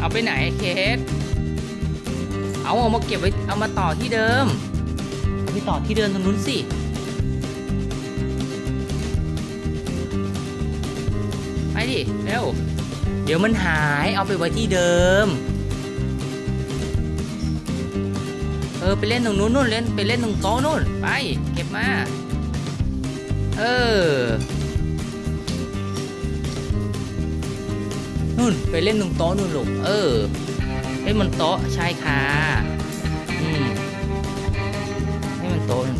เอาไปไหนเคสเอาเอามาเก็บไว้เอามาต่อที่เดิมเอาไปต่อที่เดิมตรงนู้นสิไปดิเร็วเดี๋ยวมันหายเอาไปไว้ที่เดิม เออไปเล่นตรงนู้นนู่นเล่นไปเล่นตรงโต๊ะนู่นไป เก็บมา เออ นู่นไปเล่นตรงโต๊ะนู่นลูกเออเล่นบนโต๊ะใช่ค่ะอืมให้มันโต๊ะนั่น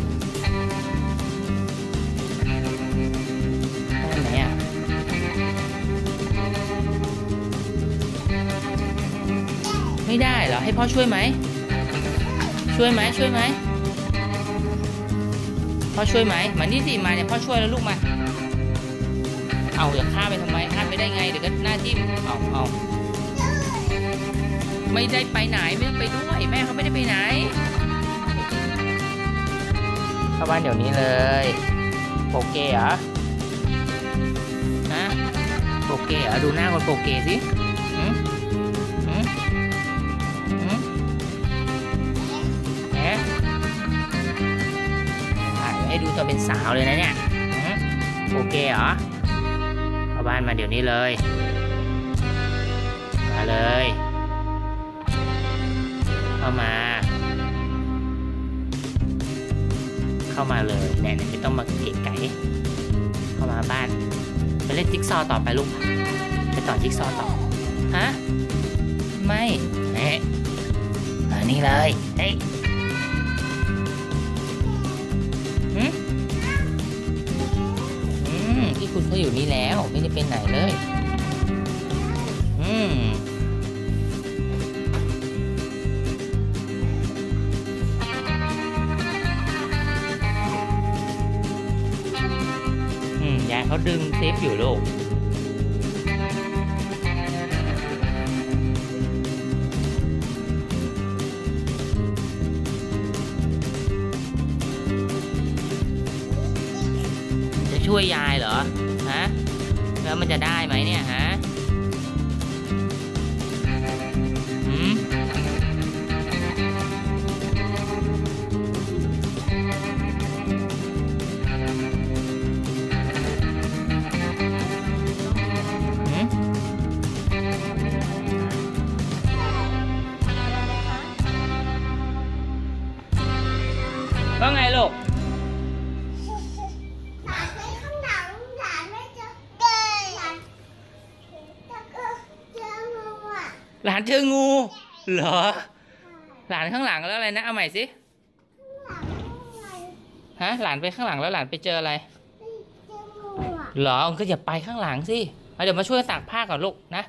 ได้ไหนอะไม่ได้เหรอให้พ่อช่วยไหมช่วยไหมช่วยไหมพ่อช่วยไหมมานี่สิมาเนี่ยพ่อช่วยแล้วลูกมา เอาอย่าข้าไปทำไมข้ามไปได้ไงเดี๋ยวก็หน้าที่เอาเอาไม่ได้ไปไหนไม่ต้องไปด้วยแม่เขาไม่ได้ไปไหนเข้าบ้านเดี๋ยวนี้เลยโปเกเหรอฮะโปเกเหรอดูหน้าคนโปเกสิให้ดูตอนเป็นสาวเลยนะเนี่ยโอเคเหรอาบ้านมาเดี๋ยวนี้เลย มาเลย เข้ามา เข้ามาเลยเนี่ยเนี่ยไม่ต้องมาเกะไก่เข้ามาบ้านไปเล่นจิ๊กซอว์ต่อไปลูกไปต่อจิ๊กซอว์ต่อฮะไม่เอ๊ะมานี่เลยเฮ้ คุณเขาอยู่นี่แล้วไม่ได้เป็นไหนเลย อืมอืมยายเขาดึงเซฟอยู่ลูก ช่วยยายเหรอฮะแล้วมันจะได้ไหมเนี่ยฮะหืมหืมว่าไงลูก หลานเจองู เหรอ หลานข้างหลังแล้วอะไรนะเอาใหม่สิข้างหลังอะไรฮะหลานไปข้างหลังแล้วหลานไปเจออะไรเจองูอะเหรอก็อย่าไปข้างหลังสิเอาเดี๋ยวมาช่วยตากผ้าก่อนลูกนะ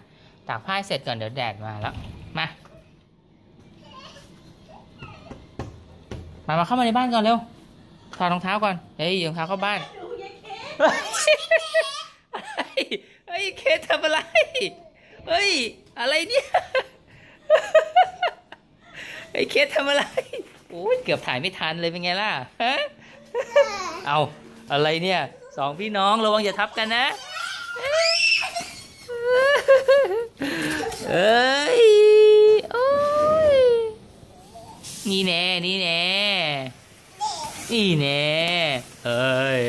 ตากผ้าให้เสร็จก่อนเดี๋ยวแดดมาแล้วมามามาเข้ามาในบ้านก่อนเร็วถอดรองเท้าก่อนเฮ้ยรองเท้าเข้าบ้านเฮ้ยเฮ้ยเคสทำอะไรเฮ้ย อะไรเนี่ย ไอ้ยเคสทำอะไร โอ้ยเกือบถ่ายไม่ทันเลยเป็นไงล่ะฮะเอาอะไรเนี่ยสองพี่น้องระวังอย่าทับกันนะ เอ้ย โอ้ย นี่แน่ นี่แน่ นี่แน่เฮ้ย